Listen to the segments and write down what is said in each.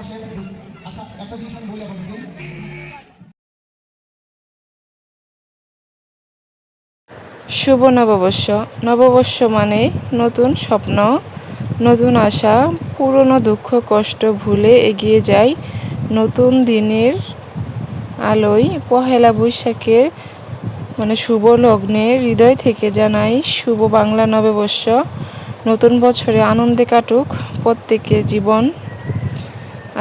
আচ্ছা একটা জিনিস আমি বলি শুভ নববর্ষ। নববর্ষ মানে নতুন স্বপ্ন, নতুন আশা, পুরনো দুঃখ, কষ্ট ভুলে এগিয়ে যাই নতুন দিনের আলোয়। পহেলা বৈশাখের মানে শুভ লগ্নে হৃদয় থেকে জানাই শুভ বাংলা নববর্ষ। নতুন বছরে আনন্দে কাটুক প্রত্যেকের জীবন।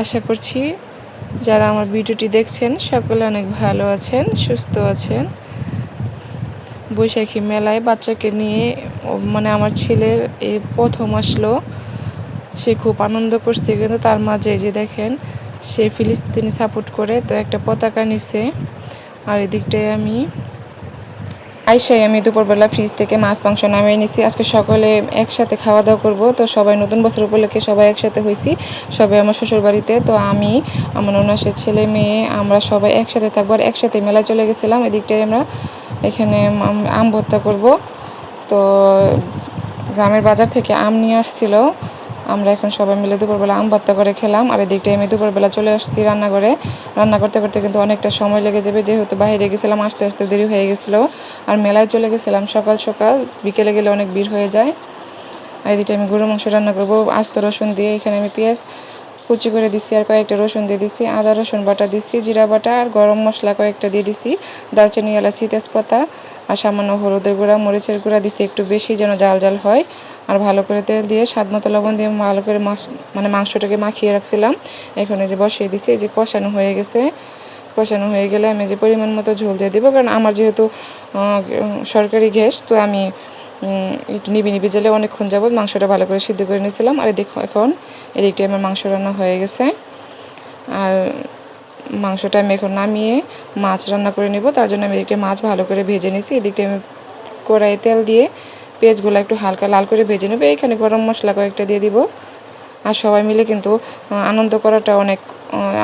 আশা করছি যারা আমার ভিডিওটি দেখছেন সকলে অনেক ভালো আছেন, সুস্থ আছেন। বৈশাখী মেলায় বাচ্চাকে নিয়ে মানে আমার ছেলের এই প্রথম আসলো। সে খুব আনন্দ করছে, কিন্তু তার মাঝে যে দেখেন, সে ফিলিস্তিনি সাপোর্ট করে, তো একটা পতাকা নিছে। আর এদিকটায় আমি আইসাই, আমি দুপুরবেলা ফ্রিজ থেকে মাছ, মাংস নামিয়ে নিছি। আজকে সকলে একসাথে খাওয়া দাওয়া করব। তো সবাই নতুন বছর উপলক্ষে সবাই একসাথে হয়েছি সবাই আমার শ্বশুর বাড়িতে তো আমি, আমার ননাসের ছেলে, মেয়ে, আমরা সবাই একসাথে থাকব। আর একসাথে মেলায় চলে গেছিলাম। এদিকটায় আমরা এখানে আম- ভর্তা করব। তো গ্রামের বাজার থেকে আম নিয়ে আসছিল। আমরা এখন সবাই মিলে দুপুরবেলা আম করে খেলাম, আর এদিকটায় আমি দুপুরবেলা চলে আসছি রান্নাঘরে। রান্না করতে করতে কিন্তু অনেকটা সময় লেগে যাবে, যেহেতু বাইরে গেছিলাম, আস্তে আস্তে দেরি হয়ে গেছিল। আর মেলায় চলে গেছিলাম সকাল সকাল, বিকেলে গেলে অনেক ভিড় হয়ে যায়। আর এদিকে আমি গরু মাংস রান্না করব, আস্ত রসুন দিয়ে, এখানে আমি পেঁয়াজ কুচি করে দিছি আর কয়েকটা রসুন দিয়ে দিছি, আদা রসুন বাটা দিছি, জিরা বাটা আর গরম মশলা কয়েকটা দিয়ে দিছি, দারচিনি, এলাচি, তেজপাতা আর সামান্য হলুদের গুঁড়া, মরিচের গুঁড়া দিছি একটু বেশি যেন জাল জাল হয়। আর ভালো করে তেল দিয়ে স্বাদ মতো লবণ দিয়ে ভালো করে মাছ মানে মাংসটাকে মাখিয়ে রাখছিলাম। এখন এই যে বসিয়ে দিছি, এই যে কষানো হয়ে গেছে। কষানো হয়ে গেলে আমি যে পরিমাণ মতো ঝোল দিয়ে দিব, কারণ আমার যেহেতু সরকারি গ্যাস, তো আমি একটু নিবি নিবি জেলে অনেকক্ষণ যাবত মাংসটা ভালো করে সিদ্ধ করে নিয়েছিলাম। আর দেখো, এখন এদিকটি আমার মাংস রান্না হয়ে গেছে। আর মাংসটা আমি এখন নামিয়ে মাছ রান্না করে নিব। তার জন্য আমি এদিকটা মাছ ভালো করে ভেজে নিয়েছি। এদিকটা আমি কড়াইয়ে তেল দিয়ে পেঁয়াজগুলো একটু হালকা লাল করে ভেজে নেব। এখানে গরম মশলা কয়েকটা দিয়ে দিব। আর সবাই মিলে কিন্তু আনন্দ করাটা অনেক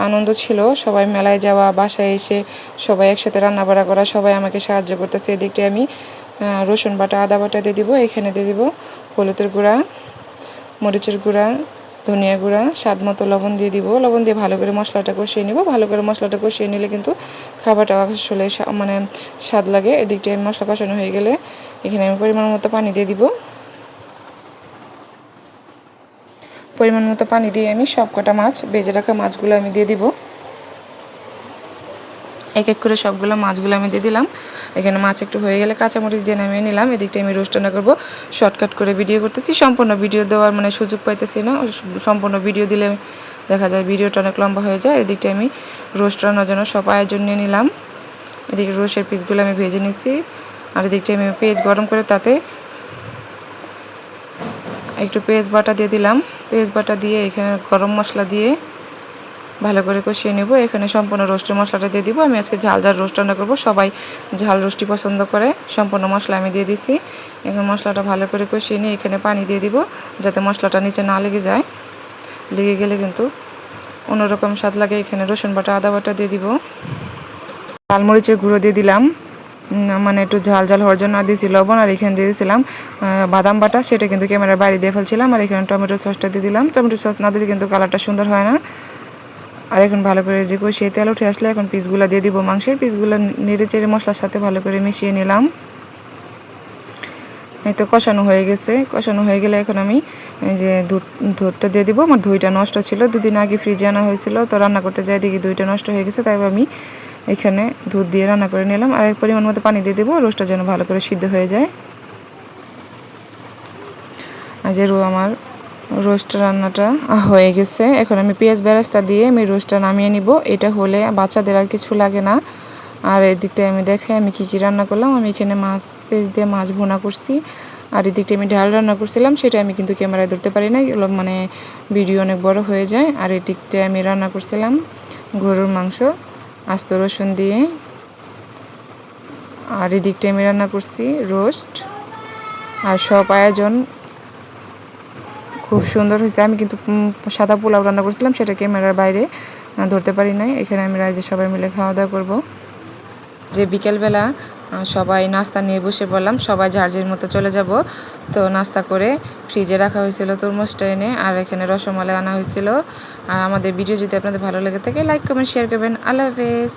আনন্দ ছিল। সবাই মেলায় যাওয়া, বাসায় এসে সবাই একসাথে রান্না বাড়া করা, সবাই আমাকে সাহায্য করতেছে। এদিকটায় আমি রসুন বাটা, আদা বাটা দিয়ে দিব, এখানে দিয়ে দিব হলুদের গুঁড়া, মরিচের গুঁড়া, ধনিয়া গুঁড়া, স্বাদ মতো লবণ দিয়ে দিব। লবণ দিয়ে ভালো করে মশলাটা কষিয়ে নিব। ভালো করে মশলাটা কষিয়ে নিলে কিন্তু খাবারটা আসলে মানে স্বাদ লাগে। এদিকটায় আমি মশলা কষানো হয়ে গেলে এখানে আমি পরিমাণ মতো পানি দিয়ে দিব। পরিমাণ মতো পানি দিয়ে আমি সব কটা মাছ বেজে রাখা মাছগুলো আমি দিয়ে দিব। এক এক করে সবগুলো মাছগুলো আমি দিয়ে দিলাম। এখানে মাছ একটু হয়ে গেলে কাঁচামরিচ দিয়ে নামিয়ে নিলাম। এদিকটা আমি রোস্ট রান্না করব। শর্টকাট করে ভিডিও করতেছি। সম্পূর্ণ ভিডিও দেওয়ার মানে সুযোগ পাইতেছি না। সম্পূর্ণ ভিডিও দিলে দেখা যায় ভিডিওটা অনেক লম্বা হয়ে যায়। এদিকটা আমি রোস্ট রান্নার জন্য সব আয়োজন নিয়ে নিলাম। এদিকে রোস্টের পিসগুলো আমি ভেজে নিচ্ছি আর এদিকটা আমি পেঁয়াজ গরম করে তাতে একটু পেঁয়াজ বাটা দিয়ে দিলাম। পেঁয়াজ বাটা দিয়ে এখানে গরম মশলা দিয়ে ভালো করে কষিয়ে নেব। এখানে সম্পূর্ণ রোস্টের মশলাটা দিয়ে দিব। আমি আজকে ঝাল ঝাল রোস্ট রান্না করব। সবাই ঝাল রোস্টই পছন্দ করে। সম্পূর্ণ মশলা আমি দিয়ে দিছি। এখানে মশলাটা ভালো করে কষিয়ে নিয়ে এখানে পানি দিয়ে দিব, যাতে মশলাটা নিচে না লেগে যায়। লেগে গেলে কিন্তু অন্যরকম স্বাদ লাগে। এখানে রসুন বাটা, আদা বাটা দিয়ে দিব। লালমরিচের গুঁড়ো দিয়ে দিলাম। মানে একটু ঝাল ঝাল হওয়ার জন্য দিয়েছি লবণ আর এখানে দিয়ে দিয়েছিলাম বাদাম বাটা। সেটা কিন্তু ক্যামেরার বাইরে দিয়ে ফেলছিলাম। আর এখানে টমেটো সসটা দিয়ে দিলাম। টমেটো সস না দিলে কিন্তু কালারটা সুন্দর হয় না। আর এখন ভালো করে যে কষিয়ে তেল উঠে আসলে এখন পিসগুলো দিয়ে দিব। মাংসের পিসগুলো নেড়ে চেড়ে মশলার সাথে ভালো করে মিশিয়ে নিলাম। এই তো কষানো হয়ে গেছে। কষানো হয়ে গেলে এখন আমি যে দুধ, দুধটা দিয়ে দিব। আমার দইটা নষ্ট ছিল, দুদিন আগে ফ্রিজে আনা হয়েছিল। তো রান্না করতে যাই দেখি দইটা নষ্ট হয়ে গেছে, তাই আমি এখানে দুধ দিয়ে রান্না করে নিলাম। আর এক পরিমাণ মতো পানি দিয়ে দেবো, রোস্টটা যেন ভালো করে সিদ্ধ হয়ে যায়। আর যে আমার রোস্ট রান্নাটা হয়ে গেছে। এখন আমি পেঁয়াজ বেরাস্তা দিয়ে আমি রোস্টটা নামিয়ে নিব। এটা হলে বাচ্চাদের আর কিছু লাগে না। আর এদিকটায় আমি দেখাই আমি কী কী রান্না করলাম। আমি এখানে মাছ পেঁয়াজ দিয়ে মাছ ভুনা করছি। আর এদিকটা আমি ডাল রান্না করছিলাম। সেটা আমি কিন্তু ক্যামেরায় ধরতে পারি না মানে ভিডিও অনেক বড় হয়ে যায়। আর এদিকটায় আমি রান্না করছিলাম গরুর মাংস, আস্ত রসুন দিয়ে। আর এদিকটায় আমি রান্না করছি রোস্ট। আর সব আয়োজন খুব সুন্দর হয়েছে। আমি কিন্তু সাদা পোলাও রান্না করছিলাম, সেটা ক্যামেরার বাইরে ধরতে পারি নাই। এখানে আমি রাইজে সবাই মিলে খাওয়া দাওয়া করব। যে বিকেলবেলা সবাই নাস্তা নিয়ে বসে পড়লাম, সবাই যার মতো চলে যাব। তো নাস্তা করে ফ্রিজে রাখা হয়েছিল তরমুজটা এনে, আর এখানে রসমালাই আনা হয়েছিল। আর আমাদের ভিডিও যদি আপনাদের ভালো লেগে থাকে লাইক কমেন্ট শেয়ার করবেন। আল্লাহ হাফেজ।